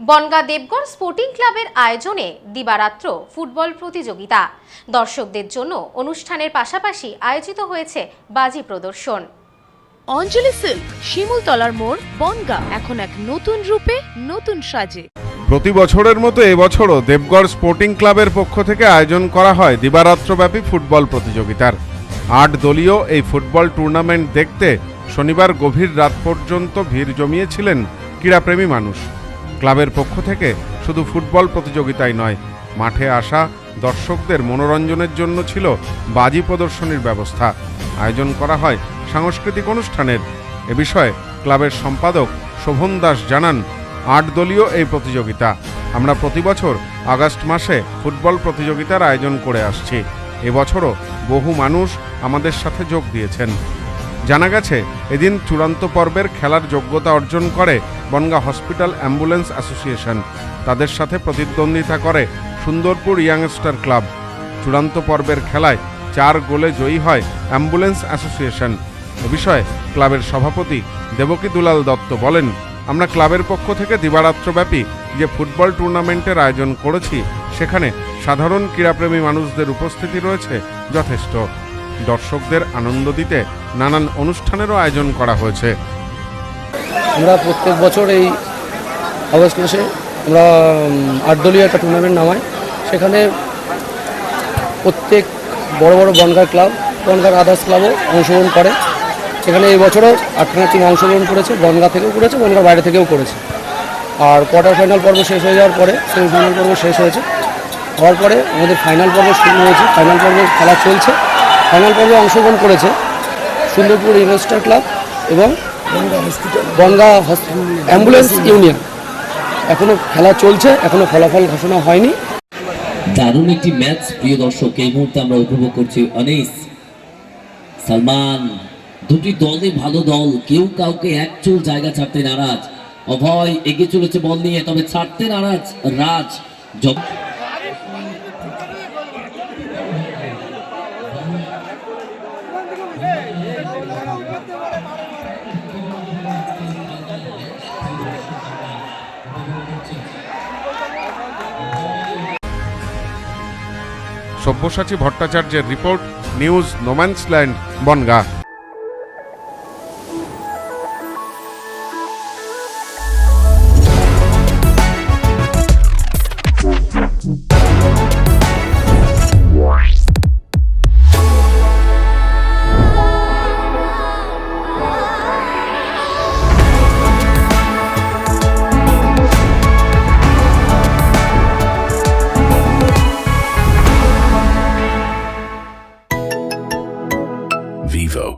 Bongaon Devgadh sporting ক্লাবের আয়োজনে দিবারাত্র football প্রতিযোগিতা। দর্শকদের জন্য অনুষ্ঠানের পাশাপাশি আয়োজিত হয়েছে বাজি প্রদর্শন। অঞ্জলি সিল্ক শিমুলতলার মোড় বনগা এখন এক নতুন রূপে নতুন সাজে। প্রতি বছরের মতো এবছরও দেবগড় স্পোর্টিং ক্লাবের পক্ষ থেকে আয়োজন করা হয় দিবারাত্রব্যাপী ফুটবল প্রতিযোগিতার। আট দলীয় এই ফুটবল টুর্নামেন্ট দেখতে শনিবার গভীর রাত পর্যন্ত ভিড় জমিয়েছিলেন ক্রীড়াপ্রেমী মানুষ। ক্লাবের পক্ষ থেকে শুধু ফুটবল প্রতিযোগিতাই নয়, মাঠে আসা দর্শকদের মনোরঞ্জনের জন্য ছিল বাজি প্রদর্শনীর ব্যবস্থা। আয়োজন করা হয় সাংস্কৃতিক অনুষ্ঠানের। এ বিষয়ে ক্লাবের সম্পাদক শোভন দাস জানান, আট দলীয় এই প্রতিযোগিতা। আমরা প্রতি বছর আগস্ট মাসে ফুটবল প্রতিযোগিতার আয়োজন করে আসছি। এবছরও বহু মানুষ আমাদের সাথে যোগ দিয়েছেন। জানা গেছে, এদিন চূড়ান্ত পর্বের খেলার যোগ্যতা অর্জন করে বনগা হসপিটাল অ্যাম্বুলেন্স অ্যাসোসিয়েশন। তাদের সাথে প্রতিদ্বন্দ্বিতা করে সুন্দরপুর ইয়াংস্টার ক্লাব। চূড়ান্ত পর্বের খেলায় চার গোলে জয়ী হয় অ্যাম্বুলেন্স অ্যাসোসিয়েশন। এ বিষয়ে ক্লাবের সভাপতি দেবকী দুলাল দত্ত বলেন, আমরা ক্লাবের পক্ষ থেকে দিবারাত্রব্যাপী যে ফুটবল টুর্নামেন্টের আয়োজন করেছি, সেখানে সাধারণ ক্রীড়াপ্রেমী মানুষদের উপস্থিতি রয়েছে যথেষ্ট। দর্শকদের আনন্দ দিতে নানান অনুষ্ঠানেরও আয়োজন করা হয়েছে। আমরা প্রত্যেক বছর এই আগস্ট মাসে আমরা আটদলীয় একটা টুর্নামেন্ট নামাই। সেখানে প্রত্যেক বড় বড় বনগার ক্লাব, বনগার আদার্স ক্লাবও অংশগ্রহণ করে। সেখানে এই বছরও আটখানা টিম অংশগ্রহণ করেছে, বনগা থেকেও করেছে বনগার বাইরে থেকেও করেছে। আর কোয়ার্টার ফাইনাল পর্ব শেষ হয়ে যাওয়ার পরে সেমিফাইনাল পর্ব শেষ হয়েছে। হওয়ার পরে আমাদের ফাইনাল পর্ব শুরু হয়েছে। ফাইনাল পর্বে খেলা চলছে। ফাইনাল পর্বে অংশগ্রহণ করেছে সুন্দরপুর ইনভেস্টার ক্লাব এবং বনগা অ্যাম্বুলেন্স ইউনিয়ন। এখনও খেলা চলছে, এখনও ফলাফল ঘোষণা হয়নি। দারুণ একটি ম্যাচ, প্রিয় দর্শক, এই মুহূর্তে আমরা উপভোগ করছি অনিস, সালমান। দুটি দলই ভালো দল, কেউ কাউকে এক চুল জায়গা ছাড়তে নারাজ। অভয় এগিয়ে চলেছে বল নিয়ে, তবে ছাড়তে নারাজ রাজ। সব্যসাচী ভট্টাচার্যের রিপোর্ট নিউজ নোম্যান্সল্যান্ড বনগা।